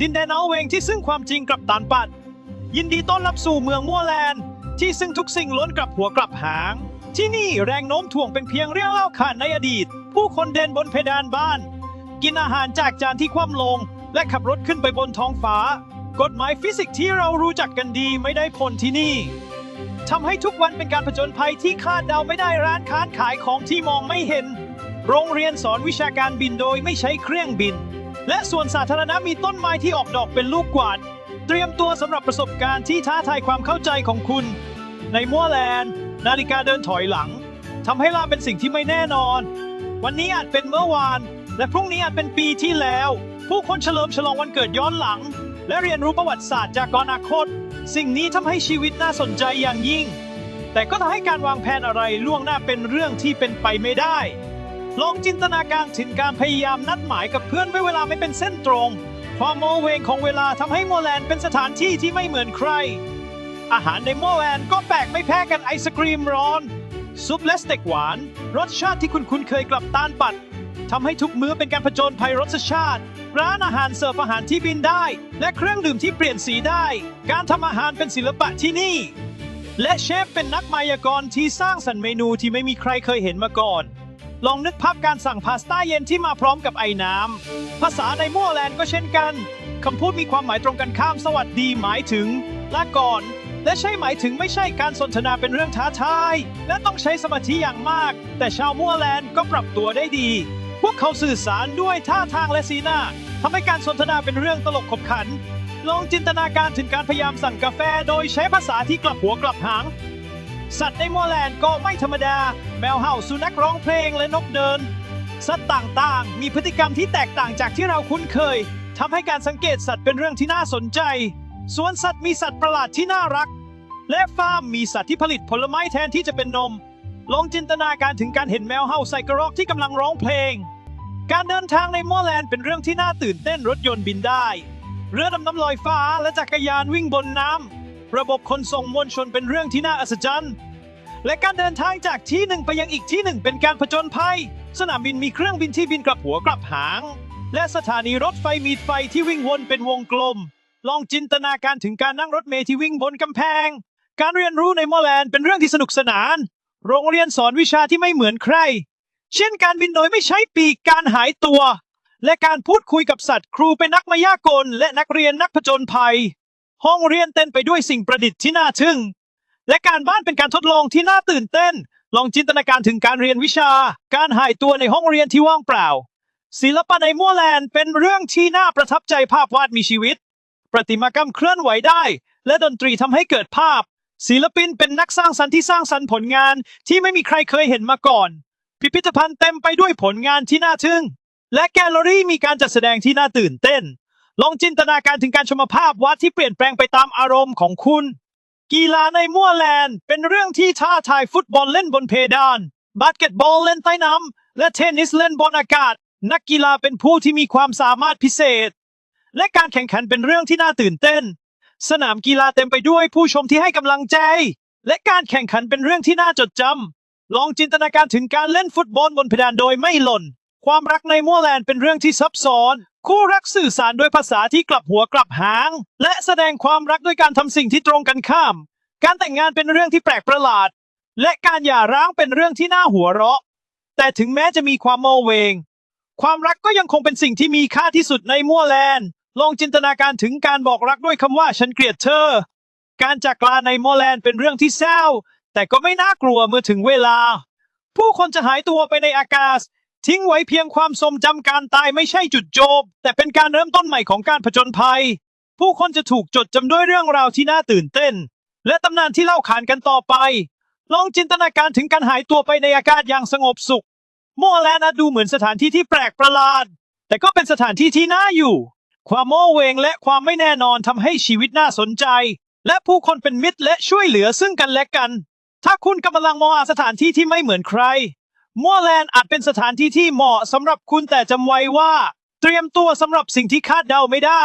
ดินแดนเอาเวงที่ซึ่งความจริงกลับตานปัด ยินดีต้อนรับสู่เมืองมัวแลนด์ ที่ซึ่งทุกสิ่งล้นกลับหัวกลับหาง ที่นี่แรงโน้มถ่วงเป็นเพียงเรื่องเล่าขานในอดีต ผู้คนเดินบนเพดานบ้าน กินอาหารจากจานที่คว่ำลง และขับรถขึ้นไปบนท้องฟ้า กฎหมายฟิสิกส์ที่เรารู้จักกันดีไม่ได้ผลที่นี่ทำให้ทุกวันเป็นการผจญภัยที่คาดเดาไม่ได้ร้านค้าขายของที่มองไม่เห็น โรงเรียนสอนวิชาการบินโดยไม่ใช้เครื่องบิน และส่วนสาธารณะมีต้นไม้ที่ออกดอกเป็นลูกกวาด เตรียมตัวสำหรับประสบการณ์ที่ท้าทายความเข้าใจของคุณ ในมัวแลนด์ นาฬิกาเดินถอยหลังทำให้ลาเป็นสิ่งที่ไม่แน่นอน วันนี้อาจเป็นเมื่อวาน และพรุ่งนี้อาจเป็นปีที่แล้ว ผู้คนเฉลิมฉลองวันเกิดย้อนหลัง และเรียนรู้ประวัติศาสตร์จากอนาคต สิ่งนี้ทำให้ชีวิตน่าสนใจอย่างยิ่ง แต่ก็ทำให้การวางแผนอะไรล่วงหน้าเป็นเรื่องที่เป็นไปไม่ได้ ลองจินตนาการถึงการพยายามนัดหมายกับเพื่อนไว้เวลาไม่เป็นเส้นตรง ความโมเวงของเวลาทำให้โมแลนเป็นสถานที่ที่ไม่เหมือนใคร อาหารในโมแลนก็แปลกไม่แพ้กันไอศกรีมร้อน ซุปแลสเต็กหวาน รสชาติที่คุณคุ้นเคยกลับต้านปัดทำให้ทุกมื้อเป็นการผจญภัยรสชาติ ร้านอาหารเสิร์ฟอาหารที่บินได้ และเครื่องดื่มที่เปลี่ยนสีได้ การทำอาหารเป็นศิลปะที่นี่ และเชฟเป็นนักมายากลที่สร้างสรรค์เมนูที่ไม่มีใครเคยเห็นมาก่อน ลองนึกภาพการสั่งพาสต้าเย็นที่มาพร้อมกับไอ้น้ำ ภาษาในมัวแลนด์ก็เช่นกัน คำพูดมีความหมายตรงกันข้ามสวัสดีหมายถึงลาก่อน และใช่หมายถึงไม่ใช่การสนทนาเป็นเรื่องท้าทาย และต้องใช้สมาธิอย่างมาก แต่ชาวมัวแลนด์ก็ปรับตัวได้ดี พวกเขาสื่อสารด้วยท่าทางและสีหน้าทำให้การสนทนาเป็นเรื่องตลกขบขัน ลองจินตนาการถึงการพยายามสั่งกาแฟ โดยใช้ภาษาที่กลับหัวกลับหาง สัตว์ในมัวแลนด์ก็ไม่ธรรมดา แมวเห่าสุนัขร้องเพลงและนกเดิน สัตว์ต่างๆ มีพฤติกรรมที่แตกต่างจากที่เราคุ้นเคยทำให้การสังเกตสัตว์เป็นเรื่องที่น่าสนใจ สวนสัตว์มีสัตว์ประหลาดที่น่ารัก และฟาร์มมีสัตว์ที่ผลิตผลไม้แทนที่จะเป็นนม ลองจินตนาการถึงการเห็นแมวเห่าใส่กระรอกที่กำลังร้องเพลง การเดินทางในมัวแลนด์เป็นเรื่องที่น่าตื่นเต้นรถยนต์บินได้ เรือดำน้ำลอยฟ้าและจักรยานวิ่งบนน้ำ ระบบขนส่งมวลชนเป็นเรื่องที่น่าอัศจรรย์ และการเดินทางจากที่หนึ่งไปยังอีกที่หนึ่งเป็นการผจญภัย สนามบินมีเครื่องบินที่บินกลับหัวกลับหาง และสถานีรถไฟมีไฟที่วิ่งวนเป็นวงกลม ลองจินตนาการถึงการนั่งรถเมล์ที่วิ่งบนกำแพง การเรียนรู้ในมอแลนด์เป็นเรื่องที่สนุกสนาน โรงเรียนสอนวิชาที่ไม่เหมือนใคร เช่นการบินโดยไม่ใช้ปีกการหายตัว และการพูดคุยกับสัตว์ครูเป็นนักมายากลและนักเรียนนักผจญภัย ห้องเรียนเต็มไปด้วยสิ่งประดิษฐ์ที่น่าทึ่ง และการบ้านเป็นการทดลองที่น่าตื่นเต้น ลองจินตนาการถึงการเรียนวิชา การหายตัวในห้องเรียนที่ว่างเปล่า ศิลปะในมัวแลนด์เป็นเรื่องที่น่าประทับใจภาพวาดมีชีวิต ประติมากรรมเคลื่อนไหวได้ และดนตรีทำให้เกิดภาพ ศิลปินเป็นนักสร้างสรรค์ที่สร้างสรรค์ผลงานที่ไม่มีใครเคยเห็นมาก่อน พิพิธภัณฑ์เต็มไปด้วยผลงานที่น่าทึ่ง และแกลเลอรี่มีการจัดแสดงที่น่าตื่นเต้น ลองจินตนาการถึงการชมภาพวาดที่เปลี่ยนแปลงไปตามอารมณ์ของคุณ กีฬาในมั่วแลนด์ เป็นเรื่องที่ท้าทายฟุตบอลเล่นบนเพดาน บาสเกตบอลเล่นใต้น้ำ และเทนนิสเล่นบนอากาศ นักกีฬาเป็นผู้ที่มีความสามารถพิเศษ และการแข่งขันเป็นเรื่องที่น่าตื่นเต้น สนามกีฬาเต็มไปด้วยผู้ชมที่ให้กำลังใจ และการแข่งขันเป็นเรื่องที่น่าจดจำลองจินตนาการถึงการเล่นฟุตบอลบนเพดานโดยไม่หล่นความรักในมัวแลนด์เป็นเรื่องที่ซับซ้อน คู่รักสื่อสารด้วยภาษาที่กลับหัวกลับหาง และแสดงความรักด้วยการทำสิ่งที่ตรงกันข้าม การแต่งงานเป็นเรื่องที่แปลกประหลาด และการหย่าร้างเป็นเรื่องที่น่าหัวเราะ แต่ถึงแม้จะมีความโมเวง ความรักก็ยังคงเป็นสิ่งที่มีค่าที่สุดในมัวแลนด์ลองจินตนาการถึงการบอกรักด้วยคำว่าฉันเกลียดเธอ การจากลาในมัวแลนด์เป็นเรื่องที่เศร้า แต่ก็ไม่น่ากลัวเมื่อถึงเวลา ผู้คนจะหายตัวไปในอากาศ ทิ้งไว้เพียงความทรงจำการตายไม่ใช่จุดจบ แต่เป็นการเริ่มต้นใหม่ของการผจญภัย ผู้คนจะถูกจดจำด้วยเรื่องราวที่น่าตื่นเต้น และตำนานที่เล่าขานกันต่อไป ลองจินตนาการถึงการหายตัวไปในอากาศอย่างสงบสุขมัวแลนด์อาดูเหมือนสถานที่ที่แปลกประหลาด แต่ก็เป็นสถานที่ที่น่าอยู่ ความโมเวงและความไม่แน่นอนทำให้ชีวิตน่าสนใจ และผู้คนเป็นมิตรและช่วยเหลือซึ่งกันและกัน ถ้าคุณกำลังมองหาสถานที่ที่ไม่เหมือนใคร มัวแลนด์อาจเป็นสถานที่ที่เหมาะสำหรับคุณแต่จำไว้ว่า เตรียมตัวสำหรับสิ่งที่คาดเดาไม่ได้